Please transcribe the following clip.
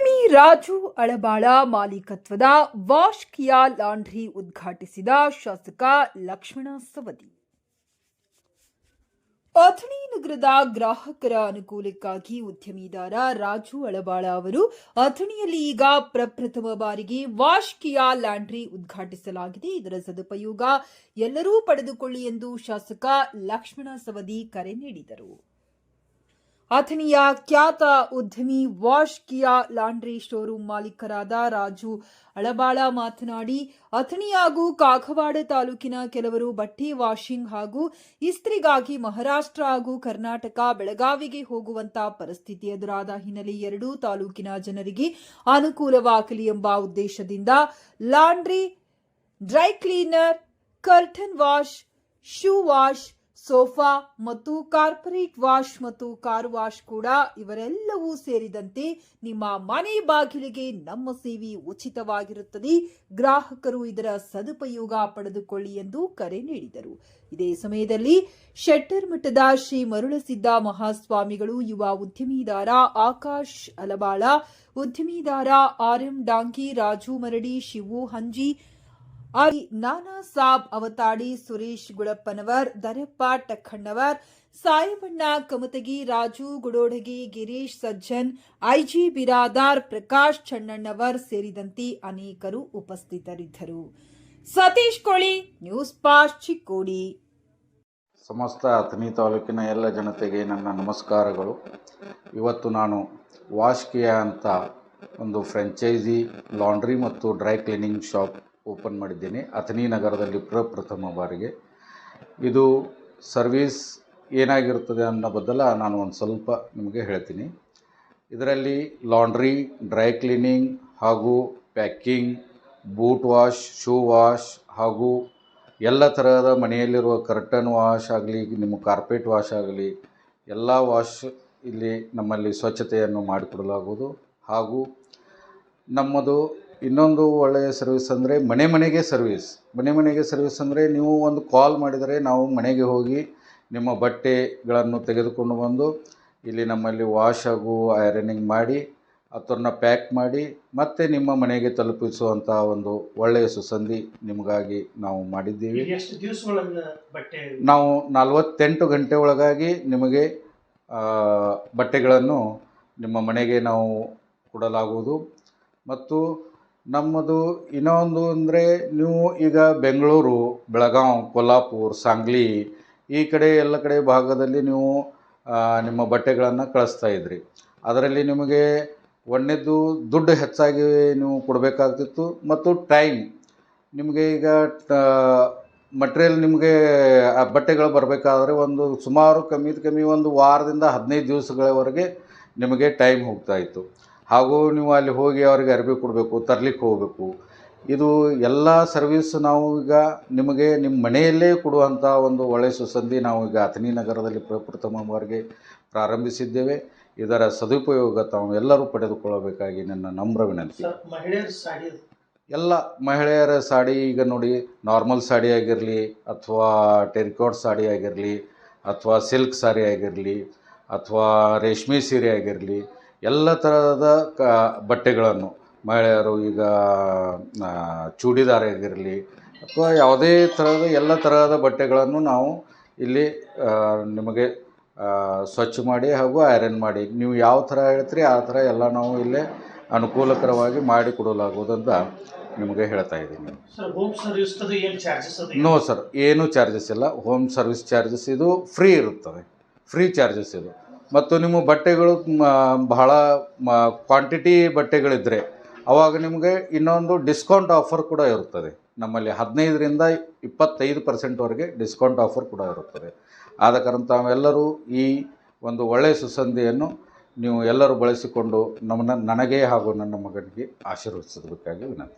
ಉದ್ಯಮಿ ರಾಜು ಅಳಬಾಳ ಮಾಲೀಕತ್ವದ ವಾಶ್ ಕಿಯಾ ಲಾಂಡ್ರಿ ಉದ್ಘಾಟಿಸಿದ ಶಾಸಕ ಲಕ್ಷ್ಮಣ ಸವದಿ. ಅಥಣಿ ನಗರದ ಗ್ರಾಹಕರ ಅನುಕೂಲಕ್ಕಾಗಿ ಉದ್ಯಮಿದಾರ ರಾಜು ಅಳಬಾಳ ಅವರು ಅಥಣಿಯಲ್ಲಿ ಈಗ ಪ್ರಪ್ರಥಮ ಬಾರಿಗೆ ವಾಶ್ ಕಿಯಾ ಲ್ಯಾಂಡ್ರಿ ಉದ್ಘಾಟಿಸಲಾಗಿದೆ. ಇದರ ಸದುಪಯೋಗ ಎಲ್ಲರೂ ಪಡೆದುಕೊಳ್ಳಿ ಎಂದು ಶಾಸಕ ಲಕ್ಷ್ಮಣ ಸವದಿ ಕರೆ ನೀಡಿದರು. ಅಥಣಿಯ ಖ್ಯಾತ ಉದ್ಯಮಿ ವಾಶ್ ಕಿಯಾ ಲಾಂಡ್ರಿ ಶೋರೂಮ್ ಮಾಲೀಕರಾದ ರಾಜು ಅಳಬಾಳ ಮಾತನಾಡಿ, ಅಥಣಿ ಹಾಗೂ ಕಾಗವಾಡ ತಾಲೂಕಿನ ಕೆಲವರು ಬಟ್ಟೆ ವಾಷಿಂಗ್ ಹಾಗೂ ಇಸ್ತ್ರಿಗಾಗಿ ಮಹಾರಾಷ್ಟ್ರ ಹಾಗೂ ಕರ್ನಾಟಕ ಬೆಳಗಾವಿಗೆ ಹೋಗುವಂತಹ ಪರಿಸ್ಥಿತಿ ಎದುರಾದ ಹಿನ್ನೆಲೆ ಎರಡೂ ತಾಲೂಕಿನ ಜನರಿಗೆ ಅನುಕೂಲವಾಗಲಿ ಎಂಬ ಉದ್ದೇಶದಿಂದ laundry dry cleaner, curtain wash, shoe wash sofa ಮತ್ತು ಕಾರ್ಪೊರೇಟ್ ವಾಶ್ ಮತ್ತು ಕಾರ್ ವಾಶ್ ಕೂಡ ಇವರೆಲ್ಲವೂ ಸೇರಿದಂತೆ ನಿಮ್ಮ ಮನೆ ಬಾಗಿಲಿಗೆ ನಮ್ಮ ಸೇವೆ ಉಚಿತವಾಗಿರುತ್ತದೆ. ಗ್ರಾಹಕರು ಇದರ ಸದುಪಯೋಗ ಪಡೆದುಕೊಳ್ಳಿ ಎಂದು ಕರೆ ನೀಡಿದರು. ಇದೇ ಸಮಯದಲ್ಲಿ ಶೆಟ್ಟರ್ ಮಠದ ಶ್ರೀ ಮರುಳಸಿದ್ದ ಮಹಾಸ್ವಾಮಿಗಳು, ಯುವ ಉದ್ಯಮಿದಾರ Akash ಅಲಬಾಳ ಉದ್ಯಮಿದಾರ RM Dangi, Raju Maradi, Shivu Hanji R Nana Saab Avatadi Suresh Gulappanavar Darappa Takkannavar, Sayabanna Kamatagi Raju Gudodagi Girish Sajjan, IG Biradar Prakash Channannavar ಸೇರಿದಂತೆ ಅನೇಕರು ಉಪಸ್ಥಿತರಿದ್ದರು. ಸತೀಶ್ ಕೋಳಿ, ನ್ಯೂಸ್ ಪಾಸ್ ಚಿಕ್ಕೋಡಿ. ಸಮಸ್ತ ಅಥಣಿ ತಾಲೂಕಿನ ಎಲ್ಲ ಜನತೆಗೆ ನನ್ನ ನಮಸ್ಕಾರಗಳು. ಇವತ್ತು ನಾನು ವಾಶ್ಕಿಯ ಅಂತ ಒಂದು ಫ್ರೆಂಚೈಸಿ, ಲಾಂಡ್ರಿ ಮತ್ತು ಡ್ರೈ ಕ್ಲೀನಿಂಗ್ ಶಾಪ್ ಓಪನ್ ಮಾಡಿದ್ದೀನಿ. ಅಥಣಿ ನಗರದಲ್ಲಿ ಪ್ರಪ್ರಥಮ ಬಾರಿಗೆ. ಇದು ಸರ್ವೀಸ್ ಏನಾಗಿರುತ್ತದೆ ಅನ್ನೋ ಬದಲ ನಾನು ಒಂದು ಸ್ವಲ್ಪ ನಿಮಗೆ ಹೇಳ್ತೀನಿ. ಇದರಲ್ಲಿ ಲಾಂಡ್ರಿ, ಡ್ರೈ ಕ್ಲೀನಿಂಗ್ ಹಾಗೂ packing, boot wash, shoe wash ಹಾಗೂ ಎಲ್ಲ ಥರದ ಮನೆಯಲ್ಲಿರುವ ಕರ್ಟನ್ ವಾಶ್ ಆಗಲಿ, ನಿಮ್ಮ ಕಾರ್ಪೆಟ್ ವಾಶ್ ಆಗಲಿ, ಎಲ್ಲ ವಾಶ್ ಇಲ್ಲಿ ನಮ್ಮಲ್ಲಿ ಸ್ವಚ್ಛತೆಯನ್ನು ಮಾಡಿಕೊಡಲಾಗುವುದು. ಹಾಗೂ ನಮ್ಮದು ಇನ್ನೊಂದು ಒಳ್ಳೆಯ ಸರ್ವಿಸ್ ಅಂದರೆ ಮನೆ ಮನೆಗೆ ಸರ್ವಿಸ್ ಮನೆ ಮನೆಗೆ ಸರ್ವಿಸ್ ಅಂದರೆ ನೀವು ಒಂದು ಕಾಲ್ ಮಾಡಿದರೆ ನಾವು ಮನೆಗೆ ಹೋಗಿ ನಿಮ್ಮ ಬಟ್ಟೆಗಳನ್ನು ತೆಗೆದುಕೊಂಡು ಬಂದು ಇಲ್ಲಿ ನಮ್ಮಲ್ಲಿ ವಾಶ್ ಹಾಗೂ ಐರನಿಂಗ್ ಮಾಡಿ ಅದನ್ನ ಪ್ಯಾಕ್ ಮಾಡಿ ಮತ್ತೆ ನಿಮ್ಮ ಮನೆಗೆ ತಲುಪಿಸುವಂಥ ಒಂದು ಒಳ್ಳೆಯ ಸುಸಂಧಿ ನಿಮಗಾಗಿ ನಾವು ಮಾಡಿದ್ದೀವಿ. ನಾವು ನಲವತ್ತೆಂಟು ಗಂಟೆ ಒಳಗಾಗಿ ನಿಮಗೆ ಬಟ್ಟೆಗಳನ್ನು ನಿಮ್ಮ ಮನೆಗೆ ನಾವು ಕೊಡಲಾಗುವುದು. ಮತ್ತು ನಮ್ಮದು ಇನ್ನೊಂದು ಅಂದರೆ ನೀವು ಈಗ ಬೆಂಗಳೂರು ಬೆಳಗಾವಿ ಕೊಲ್ಹಾಪುರ ಸಾಂಗ್ಲಿ ಈ ಕಡೆ ಎಲ್ಲ ಕಡೆ ಭಾಗದಲ್ಲಿ ನೀವು ನಿಮ್ಮ ಬಟ್ಟೆಗಳನ್ನು ಕಳಿಸ್ತಾ ಇದ್ರಿ. ಅದರಲ್ಲಿ ನಿಮಗೆ ಒಂದನೇದು ದುಡ್ಡು ಹೆಚ್ಚಾಗಿ ನೀವು ಕೊಡಬೇಕಾಗ್ತಿತ್ತು ಮತ್ತು ಟೈಮ್ ನಿಮಗೆ ಈಗ ಮಟ್ರಿಯಲ್ ನಿಮಗೆ, ಆ, ಬಟ್ಟೆಗಳು ಬರಬೇಕಾದ್ರೆ ಒಂದು ಸುಮಾರು ಕಮ್ಮಿ ಕಮ್ಮಿ ಒಂದು ವಾರದಿಂದ ಹದಿನೈದು ದಿವಸಗಳವರೆಗೆ ನಿಮಗೆ ಟೈಮ್ ಹೋಗ್ತಾ ಇತ್ತು. ಹಾಗೂ ನೀವು ಅಲ್ಲಿ ಹೋಗಿ ಅವರಿಗೆ ಅರ್ಬಿ ಕೊಡಬೇಕು ತರ್ಲಿಕ್ಕೆ ಹೋಗಬೇಕು. ಇದು ಎಲ್ಲ ಸರ್ವಿಸ್ ನಾವು ಈಗ ನಿಮಗೆ ನಿಮ್ಮ ಮನೆಯಲ್ಲೇ ಕೊಡುವಂಥ ಒಂದು ಒಳ್ಳೆಯ ಸುಸಂಧಿ ನಾವು ಈಗ ಅಥಣಿ ನಗರದಲ್ಲಿ ಪ್ರಪ್ರಥಮವಾಗಿ ಪ್ರಾರಂಭಿಸಿದ್ದೇವೆ. ಇದರ ಸದುಪಯೋಗ ತಾವು ಎಲ್ಲರೂ ಪಡೆದುಕೊಳ್ಳಬೇಕಾಗಿ ನನ್ನ ನಮ್ರ ವಿನಂತಿ. ಎಲ್ಲ ಮಹಿಳೆಯರ ಸಾಡಿ ಈಗ ನೋಡಿ ನಾರ್ಮಲ್ ಸಾಡಿ ಆಗಿರಲಿ ಅಥವಾ ಟೆರಿಕೋಟ್ ಸಾಡಿ ಆಗಿರಲಿ ಅಥವಾ ಸಿಲ್ಕ್ ಸಾರಿ ಆಗಿರಲಿ ಅಥವಾ ರೇಷ್ಮೆ ಸೀರೆ ಆಗಿರಲಿ ಎಲ್ಲ ಥರದ ಕ ಬಟ್ಟೆಗಳನ್ನು ಮಹಿಳೆಯರು ಈಗ ಚೂಡಿದಾರ ಆಗಿರಲಿ ಅಥವಾ ಯಾವುದೇ ಥರದ ಎಲ್ಲ ತರಹದ ಬಟ್ಟೆಗಳನ್ನು ನಾವು ಇಲ್ಲಿ ನಿಮಗೆ ಸ್ವಚ್ಛ ಮಾಡಿ ಹಾಗೂ ಐರನ್ ಮಾಡಿ. ನೀವು ಯಾವ ಥರ ಹೇಳ್ತೀರಿ ಆ ಥರ ಎಲ್ಲ ನಾವು ಇಲ್ಲೇ ಅನುಕೂಲಕರವಾಗಿ ಮಾಡಿ ಕೊಡಲಾಗುವುದಂತ ನಿಮಗೆ ಹೇಳ್ತಾ ಇದ್ದೀನಿ. ಸರ್ ಹೋಮ್ ಸರ್ವಿಸ್ ಅದು ಏನು ಚಾರ್ಜಸ್ ಅದು ನೋ ಸರ್ ಏನೂ ಚಾರ್ಜಸ್ ಇಲ್ಲ. ಹೋಮ್ ಸರ್ವಿಸ್ ಚಾರ್ಜಸ್ ಇದು ಫ್ರೀ ಇರುತ್ತದೆ. ಫ್ರೀ ಚಾರ್ಜಸ್ ಇದು. ಮತ್ತು ನಿಮ್ಮ ಬಟ್ಟೆಗಳು ಬಹಳ ಕ್ವಾಂಟಿಟಿ ಬಟ್ಟೆಗಳಿದ್ದರೆ ಅವಾಗ ನಿಮಗೆ ಇನ್ನೊಂದು ಡಿಸ್ಕೌಂಟ್ ಆಫರ್ ಕೂಡ ಇರುತ್ತದೆ. ನಮ್ಮಲ್ಲಿ ಹದಿನೈದರಿಂದ ಇಪ್ಪತ್ತೈದು ಪರ್ಸೆಂಟ್ವರೆಗೆ ಡಿಸ್ಕೌಂಟ್ ಆಫರ್ ಕೂಡ ಇರುತ್ತದೆ. ಆದ ಕಾರಣ ತಾವೆಲ್ಲರೂ ಈ ಒಂದು ಒಳ್ಳೆಯ ಸುಸಂಧಿಯನ್ನು ನೀವು ಎಲ್ಲರೂ ಬಳಸಿಕೊಂಡು ನಮ್ಮನ್ನ ನನಗೆ ಹಾಗೂ ನನ್ನ ಮಗನಿಗೆ ಆಶೀರ್ವದಿಸಬೇಕಾಗಿ ವಿನಂತಿ.